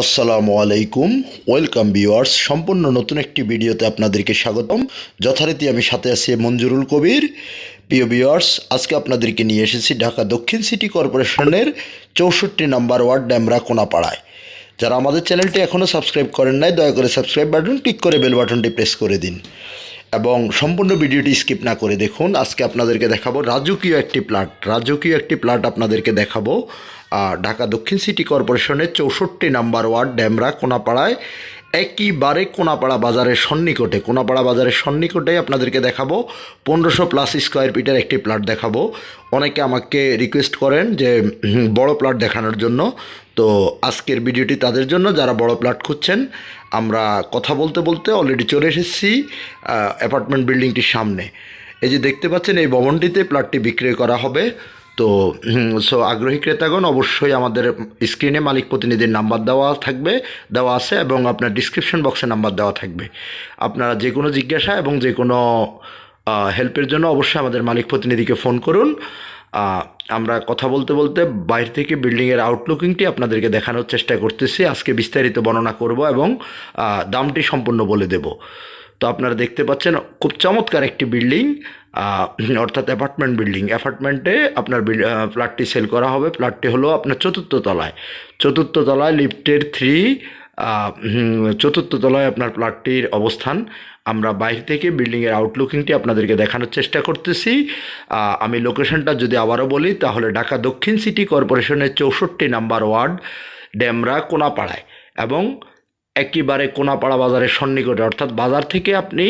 আসসালামু আলাইকুম, welcome viewers, সম্পূর্ণ নতুন একটি ভিডিওতে আপনাদেরকে স্বাগতম। যথারীতি আমি সাথে আছি মঞ্জুরুল কবির। প্রিয় ভিউয়ার্স, আজকে আপনাদেরকে নিয়ে এসেছি ঢাকা দক্ষিণ সিটি কর্পোরেশনের চৌষট্টি নাম্বার ওয়ার্ড ড্যামরা কোনাপাড়ায়। যারা আমাদের চ্যানেলটি এখনও সাবস্ক্রাইব করেন নাই, দয়া করে সাবস্ক্রাইব বাটন, ক্লিক করে বেল বাটনটি প্রেস করে দিন। এবং সম্পূর্ণ ভিডিওটি স্কিপ না করে দেখুন, আজকে আপনাদেরকে দেখাবো রাজকীয় একটি প্লাট। রাজকীয় একটি প্লাট আপনাদেরকে দেখাবো। ঢাকা দক্ষিণ সিটি কর্পোরেশনের চৌষট্টি নাম্বার ওয়ার্ড ড্যামরা কোনাপাড়ায় একইবারে কোনাপাড়া বাজারের সন্নিকটে। কোনাপাড়া বাজারের সন্নিকটে আপনাদেরকে দেখাবো, পনেরোশো প্লাস স্কোয়ার ফিটের একটি প্লাট দেখাবো। অনেকে আমাকে রিকোয়েস্ট করেন যে বড় প্লাট দেখানোর জন্য। তো আজকের ভিডিওটি তাদের জন্য, যারা বড় প্লাট খুঁজছেন, আমরা কথা বলতে বলতে অলরেডি চলে এসেছি অ্যাপার্টমেন্ট বিল্ডিংটির সামনে। এই যে দেখতে পাচ্ছেন, এই ভবনটিতে প্লটটি বিক্রয় করা হবে। তো সো আগ্রহী ক্রেতাগণ অবশ্যই আমাদের স্ক্রিনে মালিক প্রতিনিধির নাম্বার দেওয়া থাকবে, দেওয়া আছে এবং আপনার ডিসক্রিপশন বক্সে নাম্বার দেওয়া থাকবে। আপনারা যে কোনো জিজ্ঞাসা এবং যে কোনো হেল্পের জন্য অবশ্যই আমাদের মালিক প্রতিনিধিকে ফোন করুন। আমরা কথা বলতে বলতে বাইরে থেকে বিল্ডিংয়ের আউটলুকিংটি আপনাদেরকে দেখানোর চেষ্টা করতেছি। আজকে বিস্তারিত বর্ণনা করব এবং দামটি সম্পূর্ণ বলে দেব। তো আপনারা দেখতে পাচ্ছেন খুব চমৎকার একটি বিল্ডিং অর্থাৎ অ্যাপার্টমেন্ট বিল্ডিং। অ্যাপার্টমেন্টে আপনার প্লটটি সেল করা হবে। প্লটটি হলো আপনার চতুর্থ তলায়। চতুর্থ তলায় লিফটের থ্রি চতুর্থ তলায় আপনার প্লটটির অবস্থান। আমরা বাইরে থেকে বিল্ডিংয়ের আউটলুকিংটি আপনাদেরকে দেখানোর চেষ্টা করতেছি। আমি লোকেশনটা যদি আবারও বলি, তাহলে ঢাকা দক্ষিণ সিটি কর্পোরেশনের চৌষট্টি নাম্বার ওয়ার্ড ড্যামরা কোনাপাড়ায়। এবং একেবারে কোনাপাড়া বাজারের সন্নিকটে। অর্থাৎ বাজার থেকে আপনি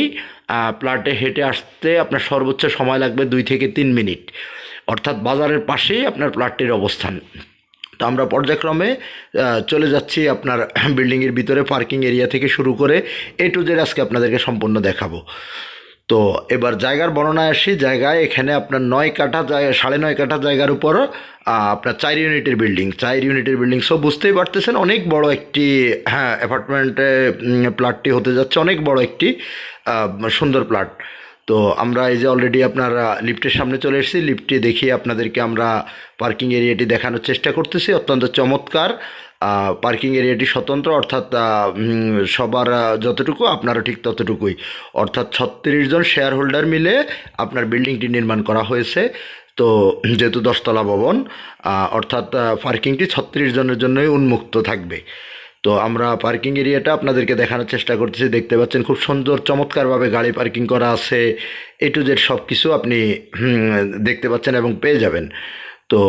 প্লাটে হেঁটে আসতে আপনার সর্বোচ্চ সময় লাগবে দুই থেকে তিন মিনিট। অর্থাৎ বাজারের পাশেই আপনার প্লাটটির অবস্থান। তো আমরা পর্যায়ক্রমে চলে যাচ্ছি আপনার বিল্ডিংয়ের ভিতরে পার্কিং এরিয়া থেকে শুরু করে, এ টু জেড আজকে আপনাদেরকে সম্পূর্ণ দেখাবো। তো এবার জায়গার বর্ণনায় আসি, জায়গায় এখানে আপনার নয় কাঠা জায়গা সাড়ে নয় কাঠা জায়গার উপর আপনার চার ইউনিটের বিল্ডিং। চার ইউনিটের বিল্ডিং। সব বুঝতেই পারতেছেন, অনেক বড় একটি হ্যাঁ অ্যাপার্টমেন্টে প্লাটটি হতে যাচ্ছে, অনেক বড় একটি সুন্দর প্লাট। তো আমরা এই যে অলরেডি আপনার লিফটের সামনে চলে এসেছি। লিফটটি দেখিয়ে আপনাদেরকে আমরা পার্কিং এরিয়াটি দেখানোর চেষ্টা করতেছি। অত্যন্ত চমৎকার। পার্কিং এরিয়াটি স্বতন্ত্র, অর্থাৎ সবার যতটুকু, আপনারও ঠিক ততটুকুই। অর্থাৎ ছত্রিশ জন শেয়ার হোল্ডার মিলে আপনার বিল্ডিংটি নির্মাণ করা হয়েছে। তো, যেহেতু দশতলা ভবন অর্থাৎ পার্কিংটি ছত্রিশ জনের জন্যই উন্মুক্ত থাকবে। তো আমরা পার্কিং এরিয়াটা আপনাদেরকে দেখানোর চেষ্টা করতেছি। দেখতে পাচ্ছেন খুব সুন্দর, চমৎকারভাবে গাড়ি পার্কিং করা আছে। এ টু জেড সব কিছু আপনি দেখতে পাচ্ছেন এবং পেয়ে যাবেন। তো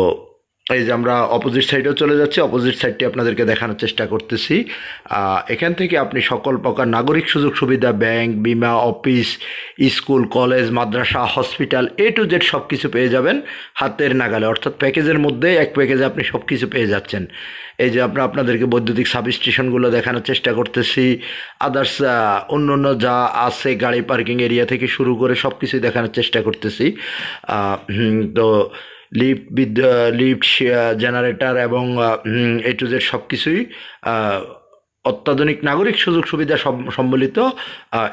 এই যে আমরা অপোজিট সাইডেও চলে যাচ্ছি অপোজিট সাইডটি আপনাদেরকে দেখানোর চেষ্টা করতেছি। এখান থেকে আপনি সকল প্রকার নাগরিক সুযোগ সুবিধা ব্যাংক বিমা অফিস স্কুল কলেজ মাদ্রাসা হসপিটাল এ টু জেড সব কিছু পেয়ে যাবেন হাতের নাগালে। অর্থাৎ প্যাকেজের মধ্যে এক প্যাকেজে আপনি সব কিছু পেয়ে যাচ্ছেন। এই যে আমরা আপনাদেরকে বৈদ্যুতিক সাব স্টেশনগুলো দেখানোর চেষ্টা করতেছি। আদার্স অন্য অন্য যা আছে, গাড়ি পার্কিং এরিয়া থেকে শুরু করে সব কিছুই দেখানোর চেষ্টা করতেছি। তো লিফট বিদ্যা লিফট জেনারেটর এবং এ টু জেড সব কিছুই অত্যাধুনিক নাগরিক সুযোগ সুবিধা সম্বলিত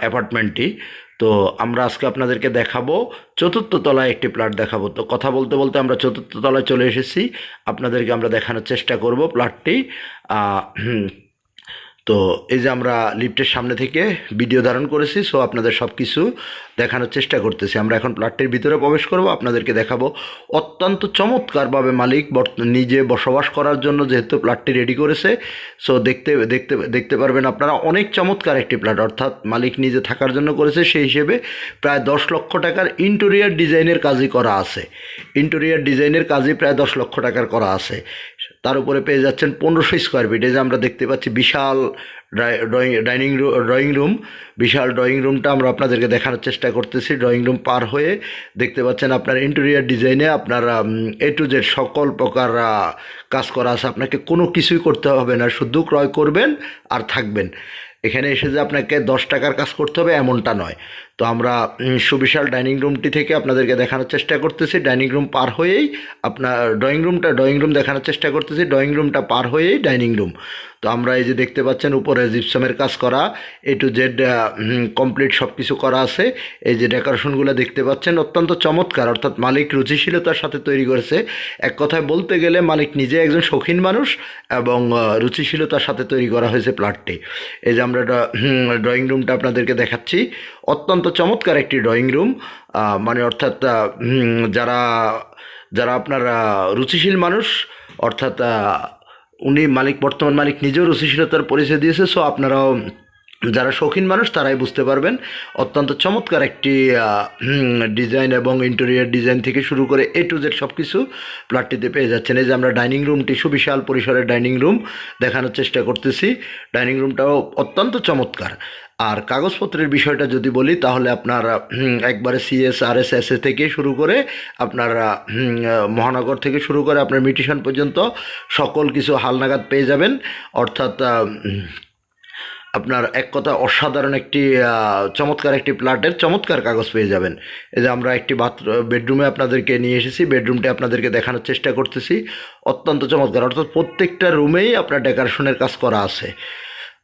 অ্যাপার্টমেন্টটি তো আমরা আজকে আপনাদেরকে দেখাবো চতুর্থ তলায় একটি প্লাট দেখাবো। তো কথা বলতে বলতে আমরা চতুর্থ তলায় চলে এসেছি। আপনাদেরকে আমরা দেখানোর চেষ্টা করব হুম, তো এই যে আমরা লিফটের সামনে থেকে ভিডিও ধারণ করেছি সো আপনাদের সব কিছু দেখানোর চেষ্টা করতেছি। আমরা এখন প্লাটটির ভিতরে প্রবেশ করব, আপনাদেরকে দেখাবো অত্যন্ত চমৎকারভাবে মালিক নিজে বসবাস করার জন্য যেহেতু প্লাটটি রেডি করেছে। সো দেখতে দেখতে দেখতে পারবেন আপনারা অনেক চমৎকার একটি প্লাট, অর্থাৎ মালিক নিজে থাকার জন্য করেছে, সেই হিসেবে প্রায় দশ লক্ষ টাকার ইন্টেরিয়ার ডিজাইনের কাজই করা আছে। ইন্টেরিয়ার ডিজাইনের কাজই প্রায় দশ লক্ষ টাকার করা আছে। তার উপরে পেয়ে যাচ্ছেন পনেরোশো স্কোয়ার ফিট এই যে আমরা দেখতে পাচ্ছি বিশাল ড্রয়িং, ডাইনিং ড্রয়িং রুম। বিশাল ড্রয়িং রুমটা আমরা আপনাদেরকে দেখানোর চেষ্টা করতেছি। ড্রয়িং রুম পার হয়ে দেখতে পাচ্ছেন আপনার ইন্টেরিয়ার ডিজাইনে আপনার এ টু জেড সকল প্রকার কাজ করা আছে। আপনাকে কোনো কিছুই করতে হবে না। শুধু ক্রয় করবেন আর থাকবেন। এখানে এসে যে আপনাকে দশ টাকার কাজ করতে হবে এমনটা নয়। তো আমরা সুবিশাল ডাইনিং রুমটি থেকে আপনাদেরকে দেখানোর চেষ্টা করতেছি। ডাইনিং রুম পার হয়েই আপনার, ড্রয়িং রুমটা, ড্রয়িং রুম দেখানোর চেষ্টা করতেছি। ড্রয়িং রুমটা পার হয়েই ডাইনিং রুম। তো আমরা এই যে দেখতে পাচ্ছেন, উপরে জিপসামের কাজ করা, এ টু জেড কমপ্লিট সব কিছু করা আছে। এই যে ডেকোরেশনগুলো দেখতে পাচ্ছেন, অত্যন্ত চমৎকার। অর্থাৎ মালিক রুচিশীলতার সাথে তৈরি করেছে। এক কথায় বলতে গেলে, মালিক নিজে একজন শৌখিন মানুষ এবং রুচিশীলতার সাথে তৈরি করা হয়েছে প্লাটটি। এই যে আমরা ড্রয়িং রুমটা আপনাদেরকে দেখাচ্ছি। অত্যন্ত চমৎকার একটি ড্রয়িং রুম মানে অর্থাৎ যারা যারা আপনার রুচিশীল মানুষ, অর্থাৎ উনি মালিক, বর্তমান মালিক নিজেও রুচিশীলতার পরিচয় দিয়েছে সো আপনারাও যারা শৌখিন মানুষ, তারাই বুঝতে পারবেন। অত্যন্ত চমৎকার একটি ডিজাইন এবং ইন্টেরিয়ার ডিজাইন থেকে শুরু করে এ টু জেড সব কিছু প্লাটটিতে পেয়ে যাচ্ছেন। এই যে আমরা ডাইনিং রুমটি সুবিশাল পরিসরের ডাইনিং রুম দেখানোর চেষ্টা করতেছি। ডাইনিং রুমটাও অত্যন্ত চমৎকার। আর কাগজপত্রের বিষয়টা যদি বলি, তাহলে আপনার একবারে সিএস আর থেকে শুরু করে আপনার মহানগর থেকে শুরু করে আপনার মিটিশন পর্যন্ত সকল কিছু হালনাগাদ পেয়ে যাবেন। অর্থাৎ আপনার এক কথা অসাধারণ একটি চমৎকার একটি প্লাটের চমৎকার কাগজ পেয়ে যাবেন। এই যে আমরা একটি বাথরুম বেডরুমে আপনাদেরকে নিয়ে এসেছি, বেডরুমটি আপনাদেরকে দেখানোর চেষ্টা করতেছি। অত্যন্ত চমৎকার, অর্থাৎ প্রত্যেকটা রুমেই আপনার ডেকোরেশনের কাজ করা আছে।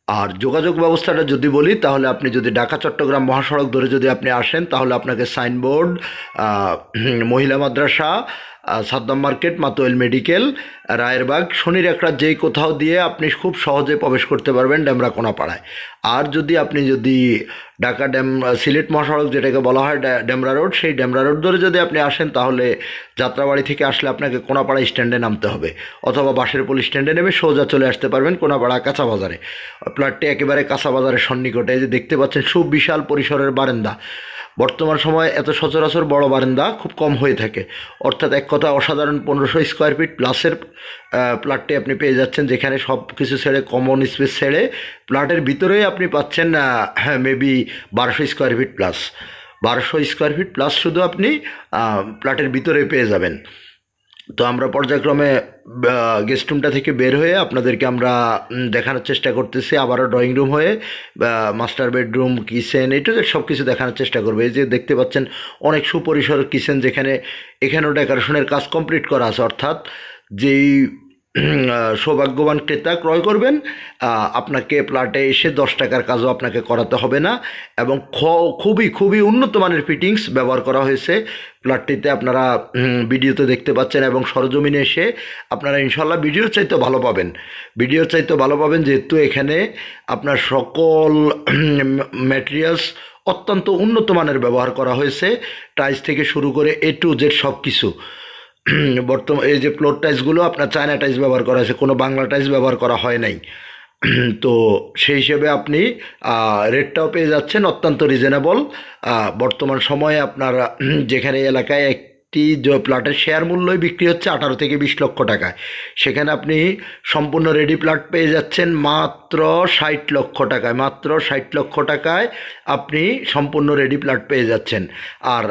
আর যোগাযোগ ব্যবস্থাটা যদি বলি, তাহলে আপনি যদি ঢাকা, চট্টগ্রাম মহাসড়ক ধরে যদি আপনি আসেন, তাহলে আপনাকে সাইনবোর্ড মহিলা মাদ্রাসা সাদ্দাম মার্কেট, মাতোয়েল মেডিকেল, রায়েরবাগ শনির একটা যেই কোথাও দিয়ে আপনি খুব সহজে প্রবেশ করতে পারবেন ড্যামরা কোনাপাড়ায় আর যদি আপনি যদি ঢাকা ড্যাম সিলেট মহাসড়ক যেটাকে বলা হয় ড্যা- ড্যামরা রোড, সেই ড্যামরা রোড ধরে যদি আপনি আসেন তাহলে যাত্রাবাড়ি থেকে আসলে আপনাকে কোনাপাড়া স্ট্যান্ডে নামতে হবে অথবা বাসের পুলিশ স্ট্যান্ডে নেমে সোজা চলে আসতে পারবেন কোনাপাড়া কাঁচা বাজারে। প্লটটি একেবারে কাঁচা বাজারের সন্নিকটে যে দেখতে পাচ্ছেন সুবিশাল পরিসরের বারান্দা। বর্তমান সময়ে এত সচরাচর বড় বারান্দা খুব কম হয়ে থাকে। অর্থাৎ এক কথা অসাধারণ পনেরোশো স্কোয়ার ফিট প্লাসের প্লাটটি আপনি পেয়ে যাচ্ছেন, যেখানে সব কিছু ছেড়ে কমন স্পেস ছেড়ে প্লাটের ভিতরেই আপনি পাচ্ছেন হ্যাঁ মেবি বারোশো স্কোয়ার ফিট প্লাস বারোশো স্কোয়ার ফিট প্লাস শুধু আপনি প্লাটের ভিতরে পেয়ে যাবেন। তো আমরা পর্যায়ক্রমে গেস্ট রুমটা থেকে বের হয়ে আপনাদেরকে আমরা দেখানোর চেষ্টা করতেছি। আবারও ড্রয়িং রুম হয়ে মাস্টার বেডরুম কিচেন এটা সব কিছু দেখানোর চেষ্টা করবে। এই যে দেখতে পাচ্ছেন, অনেক সুপরিসর কিচেন যেখানে, এখানেও ডেকোরেশনের কাজ কমপ্লিট করা আছে। অর্থাৎ যেই সৌভাগ্যবান ক্রেতা ক্রয় করবেন। আপনাকে প্লাটে এসে দশ টাকার কাজও আপনাকে করাতে হবে না এবং খুবই খুবই উন্নত মানের ফিটিংস ব্যবহার করা হয়েছে। প্লাটটিতে আপনারা ভিডিওতে দেখতে পাচ্ছেন এবং সরজমিনে এসে আপনারা ইনশাল্লাহ ভিডিওর চাইতে ভালো পাবেন। ভিডিওর চাইতে ভালো পাবেন যেহেতু এখানে আপনার সকল ম্যাটেরিয়ালস অত্যন্ত উন্নত মানের ব্যবহার করা হয়েছে। টাইস থেকে শুরু করে এ টু জেড সব কিছু বর্তমান এই যে ফ্লোর টাইলসগুলো আপনার চায়না টাইলস ব্যবহার করা হয়েছে, কোনো বাংলা টাইলস ব্যবহার করা হয় নাই। তো সেই হিসেবে আপনি রেটটাও পেয়ে যাচ্ছেন, অত্যন্ত রিজনেবল বর্তমান সময়ে আপনার, যেখানে এলাকায় একটি প্লটের শেয়ার মূল্যই বিক্রি হচ্ছে আঠারো থেকে বিশ লক্ষ টাকায়। সেখানে আপনি সম্পূর্ণ রেডি প্লট পেয়ে যাচ্ছেন মাত্র ষাট লক্ষ টাকায়। মাত্র ষাট লক্ষ টাকায় আপনি সম্পূর্ণ রেডি প্লট পেয়ে যাচ্ছেন। আর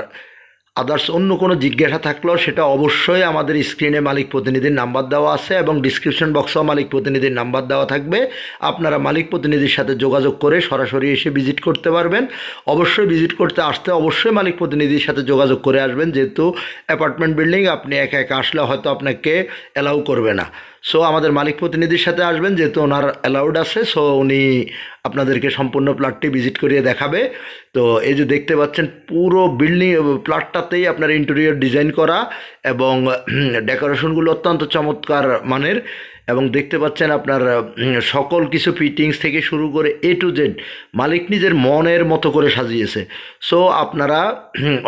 আদার্স অন্য কোনো জিজ্ঞাসা থাকলেও সেটা অবশ্যই আমাদের স্ক্রিনে মালিক প্রতিনিধির নাম্বার দেওয়া আছে এবং ডিসক্রিপশন বক্সেও মালিক প্রতিনিধির নাম্বার দেওয়া থাকবে। আপনারা মালিক প্রতিনিধির সাথে যোগাযোগ করে সরাসরি এসে ভিজিট করতে পারবেন। অবশ্যই ভিজিট করতে আসতে অবশ্যই মালিক প্রতিনিধির সাথে যোগাযোগ করে আসবেন। যেহেতু অ্যাপার্টমেন্ট বিল্ডিং আপনি একা একা আসলে হয়তো আপনাকে অ্যালাউ করবে না। সো আমাদের মালিক প্রতিনিধির সাথে আসবেন, যেহেতু ওনার অ্যালাউড আছে সো উনি আপনাদেরকে সম্পূর্ণ প্লাটটি ভিজিট করিয়ে দেখাবে। তো এই যে দেখতে পাচ্ছেন, পুরো বিল্ডিং প্লাটটাতেই আপনার ইন্টেরিয়র ডিজাইন করা এবং ডেকোরেশনগুলো অত্যন্ত চমৎকার মানের। এবং দেখতে পাচ্ছেন আপনার সকল কিছু ফিটিংস থেকে শুরু করে এ টু জেড মালিক নিজের মনের মতো করে সাজিয়েছে। সো আপনারা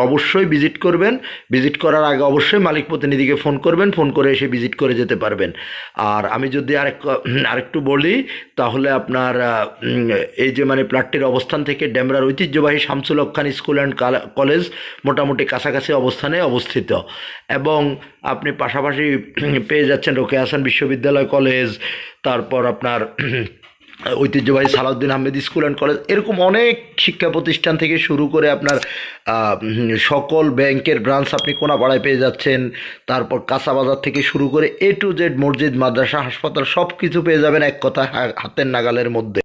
অবশ্যই ভিজিট করবেন। ভিজিট করার আগে অবশ্যই মালিক প্রতিনিধিকে ফোন করবেন ফোন করে এসে ভিজিট করে যেতে পারবেন। আর আমি যদি আরেক আরেকটু বলি, তাহলে আপনার এই যে মানে প্লাটটির অবস্থান থেকে ড্যামরার ঐতিহ্যবাহী Shamsul Khan school and college মোটামুটি কাছাকাছি অবস্থানে অবস্থিত। এবং আপনি পাশাপাশি পেয়ে যাচ্ছেন রোকে হাসান বিশ্ববিদ্যালয় কলেজ, তারপর আপনার ঐতিহ্যবাহী Salauddin Ahmed school and college, এরকম অনেক শিক্ষা প্রতিষ্ঠান থেকে শুরু করে আপনার সকল ব্যাংকের ব্রাঞ্চ আপনি কোনাপাড়ায় পেয়ে যাচ্ছেন, তারপর কাঁচা বাজার থেকে শুরু করে এ টু জেড মসজিদ, মাদ্রাসা, হাসপাতাল সব কিছু পেয়ে যাবেন এক কথা হাতের নাগালের মধ্যে।